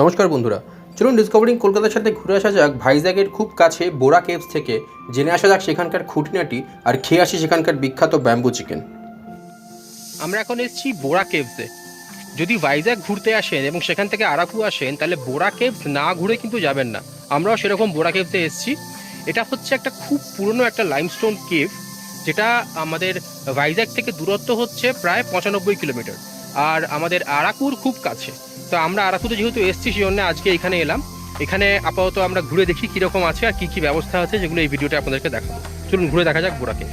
নমস্কার বন্ধুরা, চলুন ডিসকভারিং কলকাতার সাথে ঘুরে আসা যাক ভাইজ্যাগের খুব কাছে বোরা কেভস থেকে। জেনে আসা যাক সেখানকার খুঁটিনাটি আর খেয়ে আসি সেখানকার বিখ্যাত ব্যাম্বু চিকেন আমরা এখন এসেছি বোরা কেভসে যদি ভাইজ্যাগ ঘুরতে আসেন এবং সেখান থেকে আরাকু আসেন, তাহলে বোরা কেভস না ঘুরে কিন্তু যাবেন না। আমরাও সেরকম বোরা কেভসে এসেছি। এটা হচ্ছে একটা খুব পুরনো একটা লাইমস্টোন কেভ যেটা আমাদের ভাইজ্যাগ থেকে দূরত্ব হচ্ছে প্রায় পঁচানব্বই কিলোমিটার। আর আমাদের আরাকুর খুব কাছে। তো আমরা আরাকুতে যেহেতু এসেছি সেই জন্য আজকে এখানে এলাম। এখানে আপাতত আমরা ঘুরে দেখি কীরকম আছে আর কী কী ব্যবস্থা আছে, যেগুলো এই ভিডিওটা আপনাদেরকে দেখাবো। চলুন ঘুরে দেখা যাক বোরাকে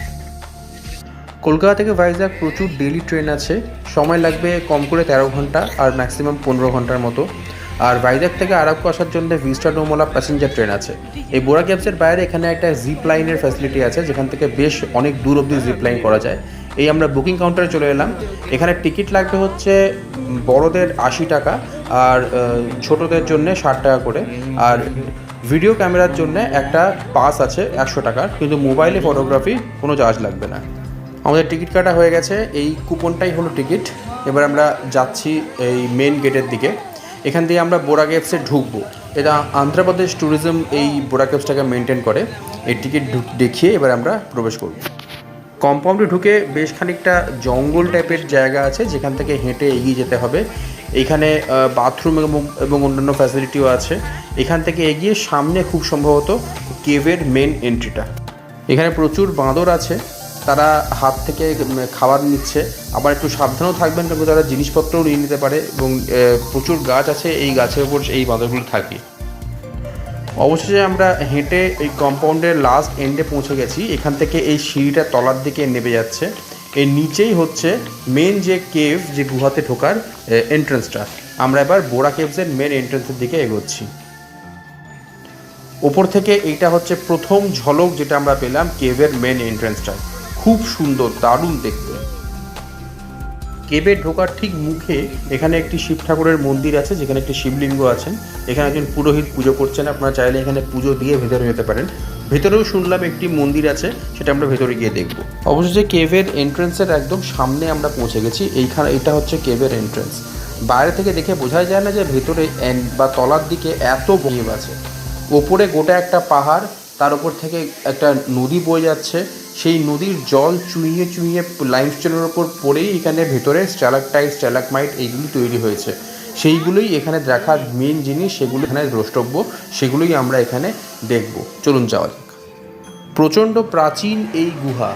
কলকাতা থেকে ভাইজ্যাগ প্রচুর ডেলি ট্রেন আছে। সময় লাগবে কম করে তেরো ঘণ্টা আর ম্যাক্সিমাম পনেরো ঘণ্টার মতো। আর ভাইজ্যাগ থেকে আরাকু আসার জন্য ভিস্টা ডোমোলা প্যাসেঞ্জার ট্রেন আছে। এই বোরা ক্যাবসের বাইরে এখানে একটা জিপ লাইনের ফ্যাসিলিটি আছে, যেখান থেকে বেশ অনেক দূর অবধি জিপ লাইন করা যায়। এই আমরা বুকিং কাউন্টারে চলে এলাম। এখানে টিকিট লাগবে হচ্ছে বড়দের আশি টাকা আর ছোটদের জন্য ষাট টাকা করে। আর ভিডিও ক্যামেরার জন্য একটা পাস আছে একশো টাকার, কিন্তু মোবাইলে ফটোগ্রাফি কোনো চার্জ লাগবে না। আমাদের টিকিট কাটা হয়ে গেছে। এই কুপনটাই হলো টিকিট এবার আমরা যাচ্ছি এই মেন গেটের দিকে। এখান দিয়ে আমরা বোরা গেপসে ঢুকবো। এটা আন্ধ্রপ্রদেশ ট্যুরিজম এই বোরা গেপসটাকে মেনটেন করে। এই টিকিট দেখিয়ে এবার আমরা প্রবেশ করব। কম্পাউন্ডে ঢুকে বেশ খানিকটা জঙ্গল টাইপের জায়গা আছে, যেখান থেকে হেঁটে এগিয়ে যেতে হবে। এখানে বাথরুম এবং অন্যান্য ফ্যাসিলিটিও আছে। এখান থেকে এগিয়ে সামনে খুব সম্ভবত কেভের মেন এন্ট্রিটা এখানে প্রচুর বাঁদর আছে, তারা হাত থেকে খাবার নিচ্ছে। আবার একটু সাবধানও থাকবেন কারণ তারা জিনিসপত্রও নিয়ে নিতে পারে এবং প্রচুর গাছ আছে, এই গাছের উপর এই বাঁদরগুলো থাকে। অবশেষে আমরা হেঁটে এই কম্পাউন্ডের লাস্ট এন্ডে পৌঁছে গেছি। এখান থেকে এই সিঁড়িটা তলার দিকে নেমে যাচ্ছে। এর নিচেই হচ্ছে মেন যে কেভ যে গুহাতে ঢোকার এন্ট্রান্সটা আমরা এবার বোরা কেভসের মেন এন্ট্রেন্সের দিকে এগোচ্ছি। ওপর থেকে এইটা হচ্ছে প্রথম ঝলক যেটা আমরা পেলাম কেভের মেন এন্ট্রেন্সটা খুব সুন্দর, দারুণ দেখতে। কেবে ঢোকার ঠিক মুখে এখানে একটি শিব ঠাকুরের মন্দির আছে, যেখানে একটি শিবলিঙ্গ আছেন। এখানে একজন পুরোহিত পুজো করছেন, আপনারা চাইলে এখানে পুজো দিয়ে ভেতরে যেতে পারেন। ভেতরেও শুনলাম একটি মন্দির আছে, সেটা আমরা ভেতরে গিয়ে দেখব। অবশেষে কেভের এন্ট্রান্সের একদম সামনে আমরা পৌঁছে গেছি, এইখানে এটা হচ্ছে কেভের এন্ট্রান্স। বাইরে থেকে দেখে বোঝাই যায় না যে ভেতরে বা তলার দিকে এত কেভ আছে। ওপরে গোটা একটা পাহাড়, তার উপর থেকে একটা নদী বয়ে যাচ্ছে সেই নদীর জল চুইয়ে চুইয়ে লাইমস্টোনের ওপর পড়েই এখানে ভেতরে স্ট্যালাকটাইট স্ট্যালাকমাইট এইগুলি তৈরি হয়েছে। সেইগুলোই এখানে দেখার মেন জিনিস, সেগুলো এখানে দ্রষ্টব্য, সেগুলোই আমরা এখানে দেখব। চলুন যাওয়া যাক। প্রচণ্ড প্রাচীন এই গুহা,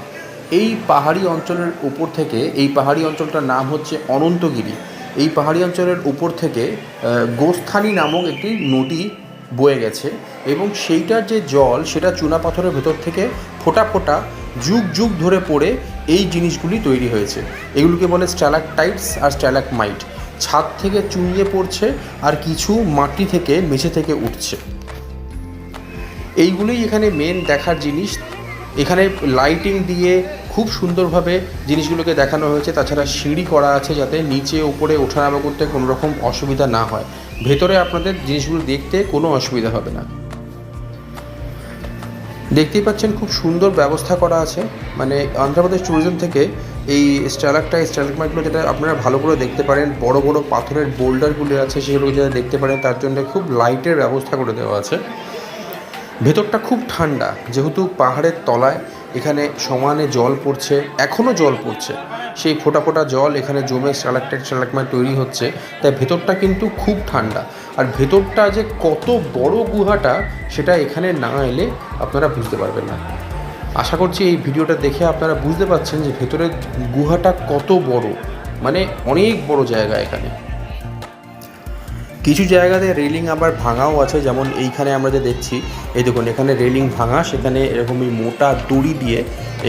এই পাহাড়ি অঞ্চলের উপর থেকে, এই পাহাড়ি অঞ্চলটার নাম হচ্ছে অনন্তগিরি। এই পাহাড়ি অঞ্চলের উপর থেকে গোস্থানি নামক একটি নদী বয়ে গেছে এবং সেইটার যে জল, সেটা চুনা পাথরের ভেতর থেকে ফোটা ফোঁটা যুগ যুগ ধরে পড়ে এই জিনিসগুলি তৈরি হয়েছে। এগুলোকে বলে স্ট্যালাক টাইটস আর স্ট্যালাক মাইট ছাদ থেকে চুইয়ে পড়ছে আর কিছু মাটি থেকে মেঝে থেকে উঠছে। এইগুলোই এখানে মেন দেখার জিনিস। এখানে লাইটিং দিয়ে খুব সুন্দরভাবে জিনিসগুলোকে দেখানো হয়েছে। তাছাড়া সিঁড়ি করা আছে যাতে নিচে উপরে ওঠানামা করতে কোনো রকম অসুবিধা না হয়। ভেতরে আপনাদের জিনিসগুলো দেখতে কোনো অসুবিধা হবে না। দেখতেই পাচ্ছেন খুব সুন্দর ব্যবস্থা করা আছে। মানে অন্ধ্রপ্রদেশ ট্যুরিজম থেকে এই স্ট্যালাকটা স্ট্যালাকমাইটগুলো যেটা আপনারা ভালো করে দেখতে পারেন, বড় বড় পাথরের বোল্ডারগুলো আছে সেগুলো যেটা দেখতে পারেন, তার জন্য খুব লাইটের ব্যবস্থা করে দেওয়া আছে। ভেতরটা খুব ঠান্ডা, যেহেতু পাহাড়ের তলায় এখানে সমানে জল পড়ছে এখনও জল পড়ছে। সেই ফোটা ফোটা জল এখানে জমে স্টালাকটাইট স্টালাকমাইট তৈরি হচ্ছে। তাই ভেতরটা কিন্তু খুব ঠান্ডা। আর ভেতরটা যে কত বড় গুহাটা, সেটা এখানে না এলে আপনারা বুঝতে পারবেন না। আশা করছি এই ভিডিওটা দেখে আপনারা বুঝতে পারছেন যে ভেতরের গুহাটা কত বড়। মানে অনেক বড় জায়গা এখানে। কিছু জায়গাতে রেলিং আবার ভাঙাও আছে, যেমন এইখানে আমরা যে দেখছি, এই দেখুন, এখানে রেলিং ভাঙা, সেখানে এরকমই মোটা দড়ি দিয়ে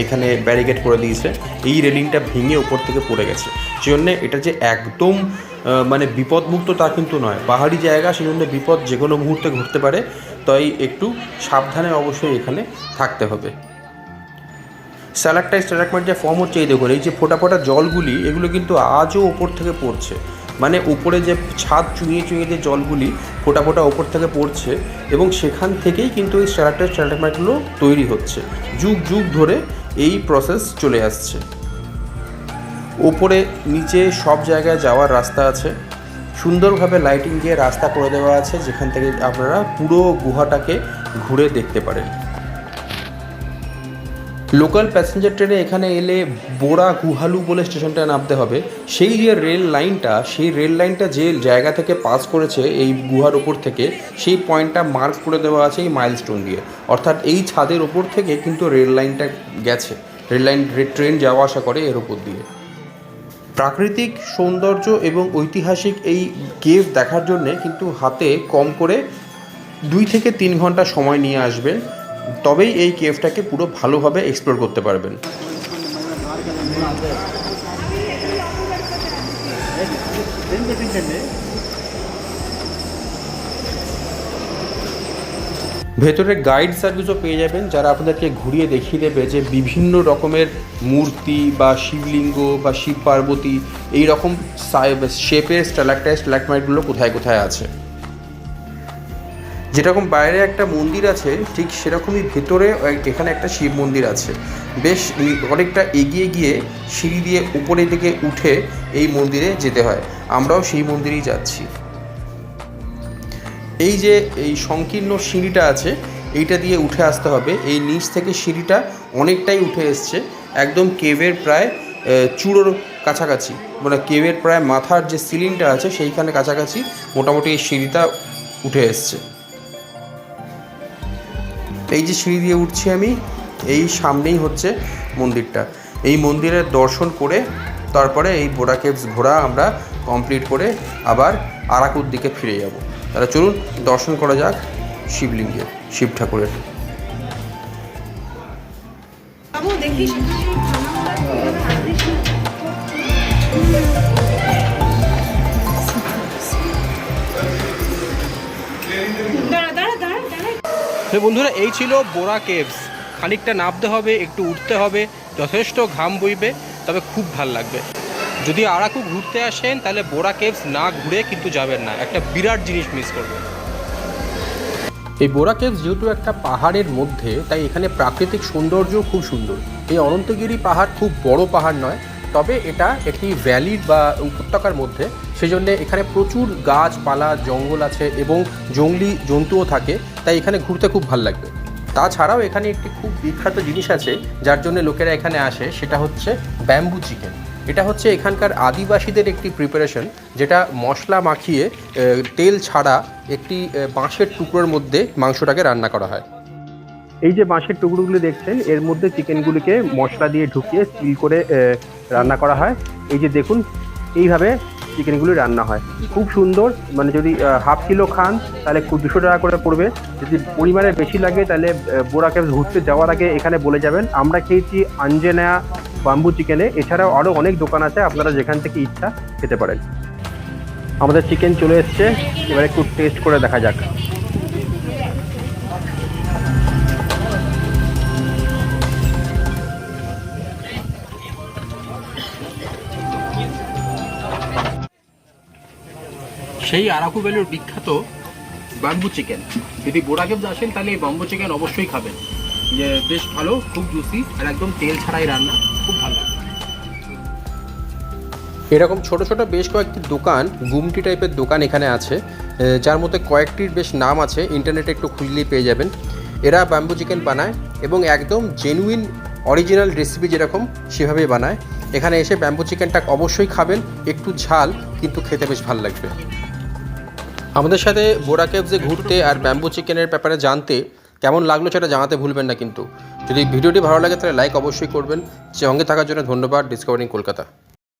এখানে ব্যারিকেড করে দিয়েছে। এই রেলিংটা ভেঙে উপর থেকে পড়ে গেছে। সেজন্য এটা যে একদম মানে বিপদমুক্ত তা কিন্তু নয়। পাহাড়ি জায়গা, সেজন্য বিপদ যে কোনো মুহূর্তে ঘটতে পারে। তাই একটু সাবধানে অবশ্যই এখানে থাকতে হবে। স্যালাকটাই স্ট্যালাকমাইট যে ফর্ম হচ্ছে, এই দেখুন, এই যে ফোটা ফোটা জলগুলি, এগুলো কিন্তু আজও ওপর থেকে পড়ছে। মানে উপরে যে ছাদ চুঁইয়ে চুঁয়ে যে জলগুলি ফোটা ফোটা ওপর থেকে পড়ছে এবং সেখান থেকেই কিন্তু এই স্ট্যালাকটাই স্ট্যালাকমাইটগুলো তৈরি হচ্ছে। যুগ যুগ ধরে এই প্রসেস চলে আসছে। ওপরে, নিচে সব জায়গায় যাওয়ার রাস্তা আছে। সুন্দরভাবে লাইটিং দিয়ে রাস্তা করে দেওয়া আছে, যেখান থেকে আপনারা পুরো গুহাটাকে ঘুরে দেখতে পারেন। লোকাল প্যাসেঞ্জার ট্রেনে এখানে এলে বোরা গুহালু বলে স্টেশনটা নামতে হবে। সেই যে রেল লাইনটা সেই রেল লাইনটা যে জায়গা থেকে পাস করেছে এই গুহার ওপর থেকে, সেই পয়েন্টটা মার্ক করে দেওয়া আছে এই মাইলস্টোন দিয়ে। অর্থাৎ এই ছাদের ওপর থেকে কিন্তু রেল লাইনটা গেছে। রেল লাইন ট্রেন যাওয়া আসা করে এর ওপর দিয়ে। প্রাকৃতিক সৌন্দর্য এবং ঐতিহাসিক এই কেভ দেখার জন্যে কিন্তু হাতে কম করে দুই থেকে তিন ঘণ্টা সময় নিয়ে আসবেন। তবেই এই কেভটাকে পুরো ভালোভাবে এক্সপ্লোর করতে পারবেন। ভেতরে গাইড সার্ভিসও পেয়ে যাবেন, যারা আপনাদেরকে ঘুরিয়ে দেখিয়ে দেবে যে বিভিন্ন রকমের মূর্তি বা শিবলিঙ্গ বা শিব পার্বতী এই রকম শেপের স্ট্যালাকটাইজ স্ট্যালাকমাইটগুলো কোথায় কোথায় আছে। যেরকম বাইরে একটা মন্দির আছে, ঠিক সেরকমই ভেতরে এখানে একটা শিব মন্দির আছে। বেশ অনেকটা এগিয়ে গিয়ে সিঁড়ি দিয়ে উপরে দিকে উঠে এই মন্দিরে যেতে হয়। আমরাও সেই মন্দিরেই যাচ্ছি। এই যে এই সংকীর্ণ সিঁড়িটা আছে, এইটা দিয়ে উঠে আসতে হবে। এই নিচ থেকে সিঁড়িটা অনেকটাই উঠে এসছে। একদম কেভের প্রায় চূড়োর কাছাকাছি। মানে কেভের প্রায় মাথার যে সিলিংটা আছে, সেইখানে কাছাকাছি মোটামুটি এই সিঁড়িটা উঠে এসছে। এই যে সিঁড়ি দিয়ে উঠছি আমি, এই সামনেই হচ্ছে মন্দিরটা। এই মন্দিরের দর্শন করে তারপরে এই বোরা কেভস ঘোরা আমরা কমপ্লিট করে আবার আরাকুর দিকে ফিরে যাব। তাহলে চলুন, দর্শন করা যাক শিবলিঙ্গের শিব ঠাকুরের। দেখিস তো বন্ধুরা, এই ছিল বোরা কেভস। খানিকটা নামতে হবে, একটু উঠতে হবে, যথেষ্ট ঘাম বইবে, তবে খুব ভালো লাগবে। যদি আরাকু ঘুরতে আসেন, তাহলে বোরা কেভস না ঘুরে কিন্তু যাবেন না। একটা বিরাট জিনিস মিস করবেন। এই বোরা কেভস যেহেতু একটা পাহাড়ের মধ্যে, তাই এখানে প্রাকৃতিক সৌন্দর্য খুব সুন্দর। এই অনন্তগিরি পাহাড় খুব বড় পাহাড় নয় তবে এটা একটি ভ্যালির বা উপত্যকার মধ্যে। সেই সেজন্য এখানে প্রচুর গাছপালা, জঙ্গল আছে এবং জঙ্গলি জন্তুও থাকে, তাই এখানে ঘুরতে খুব ভালো লাগবে। তাছাড়াও এখানে একটি খুব বিখ্যাত জিনিস আছে, যার জন্য লোকেরা এখানে আসে, সেটা হচ্ছে ব্যাম্বু চিকেন এটা হচ্ছে এখানকার আদিবাসীদের একটি প্রিপারেশন যেটা মশলা মাখিয়ে তেল ছাড়া একটি বাঁশের টুকরোর মধ্যে মাংসটাকে রান্না করা হয়। এই যে বাঁশের টুকরোগুলি দেখছেন, এর মধ্যে চিকেনগুলিকে মশলা দিয়ে ঢুকিয়ে স্টিল করে রান্না করা হয়। এই যে দেখুন, এইভাবে চিকেনগুলি রান্না হয়। খুব সুন্দর মানে যদি হাফ কিলো খান, তাহলে দুশো টাকা করে পড়বে। যদি পরিমাণে বেশি লাগে, তাহলে বোরা ক্যাবস ঘুরতে যাওয়ার আগে এখানে বলে যাবেন, আমরা খেয়েছি আঞ্জেনা বাম্বু চিকেনে এছাড়াও আরও অনেক দোকান আছে, আপনারা যেখান থেকে ইচ্ছা খেতে পারেন। আমাদের চিকেন চলে এসছে, এবার একটু টেস্ট করে দেখা যাক। সেই আরাকু ভ্যালির বিখ্যাত বাম্বু চিকেন যদি বোরাকেব আসেন, তাহলে এই বাম্বু চিকেন অবশ্যই খাবেন। যে বেশ ভালো, খুব জুসি আর একদম তেল ছাড়াই রান্না, খুব ভালো এরকম ছোট ছোট বেশ কয়েকটি দোকান, গুমটি টাইপের দোকান এখানে আছে যার মধ্যে কয়েকটির বেশ নাম আছে ইন্টারনেটে একটু খুঁজলেই পেয়ে যাবেন। এরা ব্যাম্বু চিকেন বানায় এবং একদম জেনুইন অরিজিনাল রেসিপি যেরকম, সেভাবেই বানায়। এখানে এসে ব্যাম্বু চিকেনটা অবশ্যই খাবেন, একটু ঝাল, কিন্তু খেতে বেশ ভালো লাগবে। আমাদের সাথে বোরা যে ঘুরতে আর ব্যাম্বু চিকেনের ব্যাপারে জানতে কেমন লাগল সেটা জানাতে ভুলবেন না কিন্তু। যদি ভিডিওটি ভালো লাগে তাহলে লাইক অবশ্যই করবেন। সঙ্গে থাকার জন্য ধন্যবাদ। ডিসকভারিং কলকাতা